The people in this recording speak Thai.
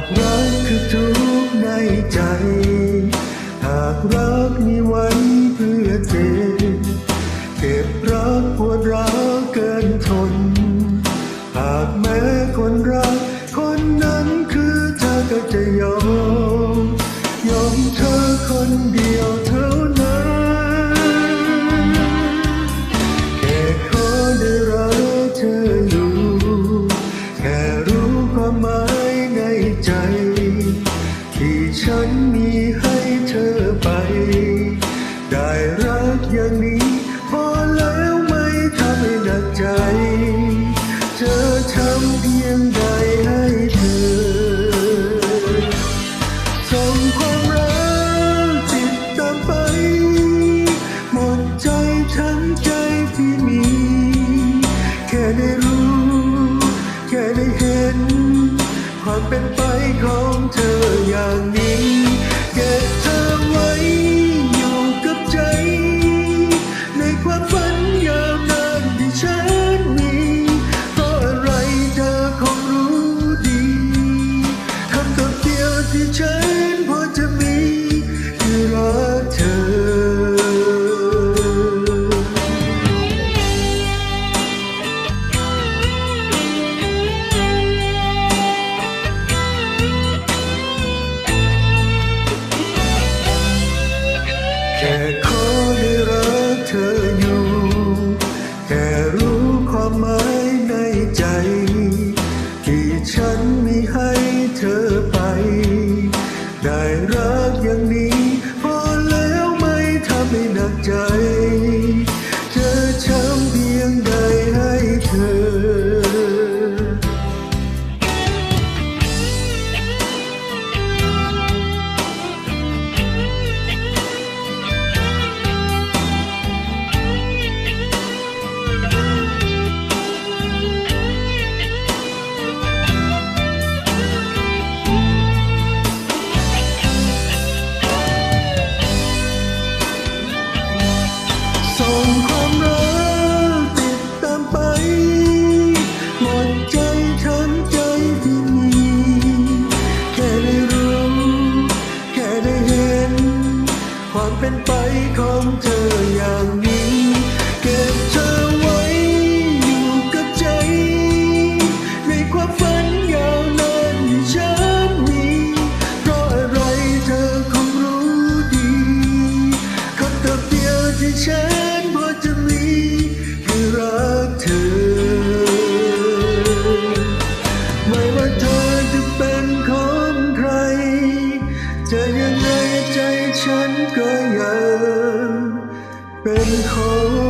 ากรักคือทุกในใจ หากรักมีไว้เพื่อเธอ Anh เป็นไปของเธออย่างนี้ เป็นไปของเธออย่างนี้ เก็บเธอไว้อยู่กับใจ ในความฝันยาวนานที่ฉันมีเพราะอะไรเธอคงรู้ดีคำตอบเดียวที่ฉันพอจะมีคือรักเธอ ไม่ว่าเธอจะเป็นของใคร จะยังไงใจฉันก็ เป็นของ